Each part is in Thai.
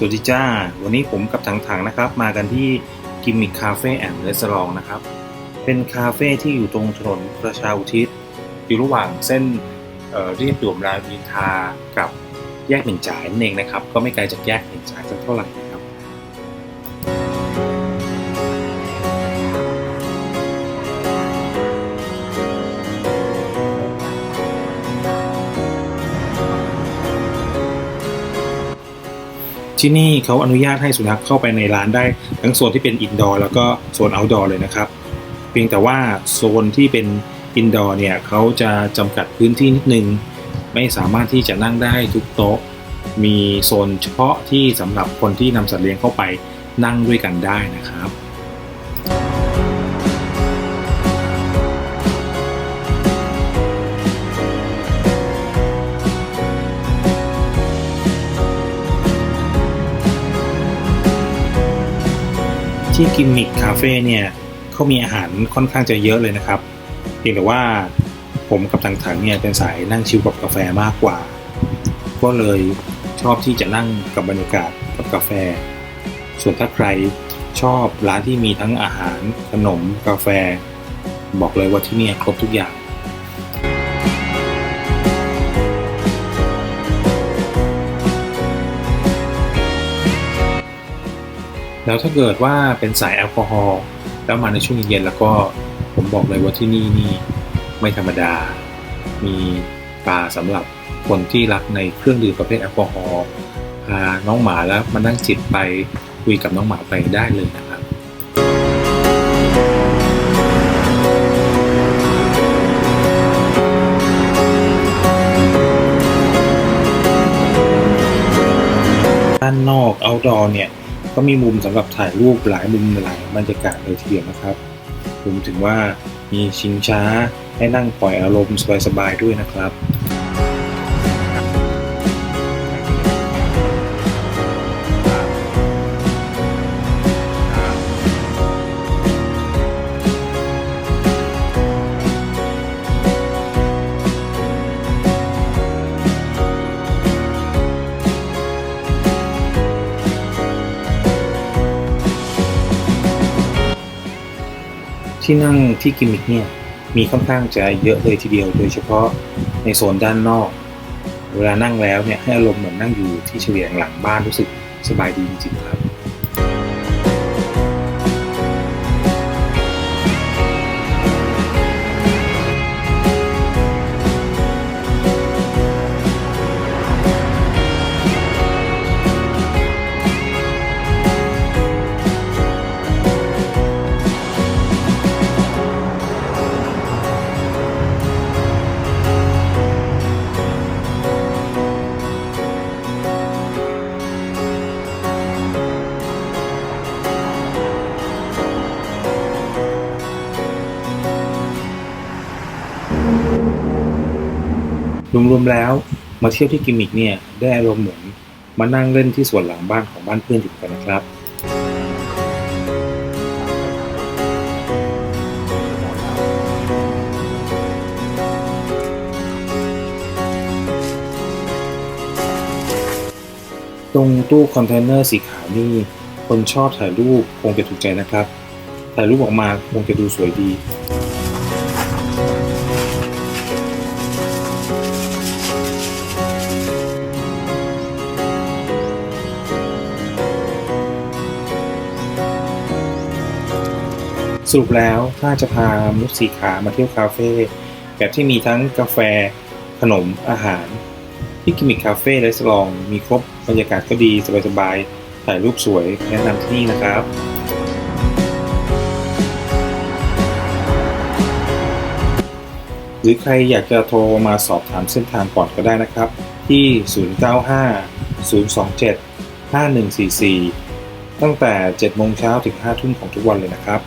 สวัสดีจ้า วันนี้ผมกับถังๆนะครับ มากันที่กิมมิคคาเฟ่แอนด์รีสอร์ทนะครับ เป็นคาเฟ่ที่อยู่ตรงถนนประชาอุทิศ อยู่ระหว่างเส้นเรียบด่วนรามอินทากับแยกเหม่งจ่ายนั่นเองนะครับ ก็ไม่ไกลจากแยกเหม่งจ่ายสักเท่าไหร่ ที่นี่เขาอนุญาตให้สุนัขเข้าไปในร้านได้ ทั้งโซนที่เป็นอินดอร์แล้วก็โซนเอาท์ดอร์เลยนะครับ เพียงแต่ว่าโซนที่เป็นอินดอร์เนี่ยเขาจะจำกัดพื้นที่นิดนึง ไม่สามารถที่จะนั่งได้ทุกโต๊ะ มีโซนเฉพาะที่สำหรับคนที่นำสัตว์เลี้ยงเข้าไปนั่งด้วยกันได้นะครับ ที่กิมมิคคาเฟ่เนี่ยเขามีอาหารค่อนข้างจะเยอะเลยนะครับ เพียงแต่ว่าผมกับถังๆเนี่ยเป็นสายนั่งชิลกับกาแฟมากกว่า ก็เลยชอบที่จะนั่งกับบรรยากาศกับกาแฟ ส่วนถ้าใครชอบร้านที่มีทั้งอาหารขนมกาแฟ บอกเลยว่าที่นี่ครบทุกอย่าง แล้วถ้าเกิดว่าเป็นสายแอลกอฮอล์แล้วมาในช่วงเย็นๆแล้วก็ผมบอกเลยว่าที่นี่นี่ไม่ธรรมดา มีปลาสำหรับคนที่รักในเครื่องดื่มประเภทแอลกอฮอล์พาน้องหมาแล้วมานั่งจิบไปคุยกับน้องหมาไปได้เลยนะครับด้านนอก outdoor เนี่ย ก็มีมุมสำหรับถ่ายรูปหลายมุมหลายบรรยากาศเลยทีเดียวนะครับรวมถึงว่ามีชิงช้าให้นั่งปล่อยอารมณ์สบายๆด้วยนะครับ ที่นั่งที่กิมมิคเนี่ยมีค่อนข้างจะเยอะเลยทีเดียว โดยเฉพาะในโซนด้านนอก เวลานั่งแล้วเนี่ยให้อารมณ์เหมือนนั่งอยู่ที่เฉลียงหลังบ้านรู้สึกสบายดีจริงๆครับ รวมๆแล้ว มาเที่ยวที่กิมมิกเนี่ยได้อารมณ์เหมือนมานั่งเล่นที่สวนหลังบ้านของบ้านเพื่อนอยู่กันนะครับตรงตู้คอนเทนเนอร์สีขาวนี่คนชอบถ่ายรูปคงจะถูกใจนะครับ ถ่ายรูปออกมาคงจะดูสวยดี สรุปแล้วถ้าจะพามนุษย์สีขามาเที่ยวคาเฟ่แบบที่มีทั้งกาแฟ ขนมอาหาร ที่กิมมิคคาเฟ่และสลอง มีครบบรรยากาศก็ดีสบายๆถ่ายรูปสวยแนะนำที่นี่นะครับหรือใครอยากจะโทรมาสอบถามเส้นทางก่อนก็ได้นะครับ ที่ 095 027 5144 ตั้งแต่ 7 โมงเช้าถึง 5 ทุ่มของทุกวันเลยนะครับ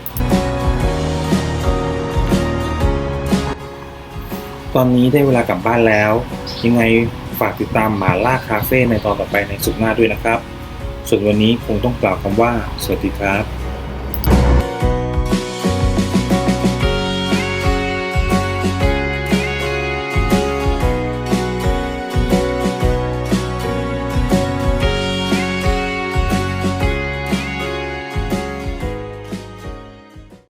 ตอนนี้ได้เวลากลับบ้านแล้ว ยังไงฝากติดตามหมาล่าคาเฟ่ในตอนต่อไปในสุดหน้าด้วยนะครับ ส่วนวันนี้คงต้องกล่าวคำว่า สวัสดีครับ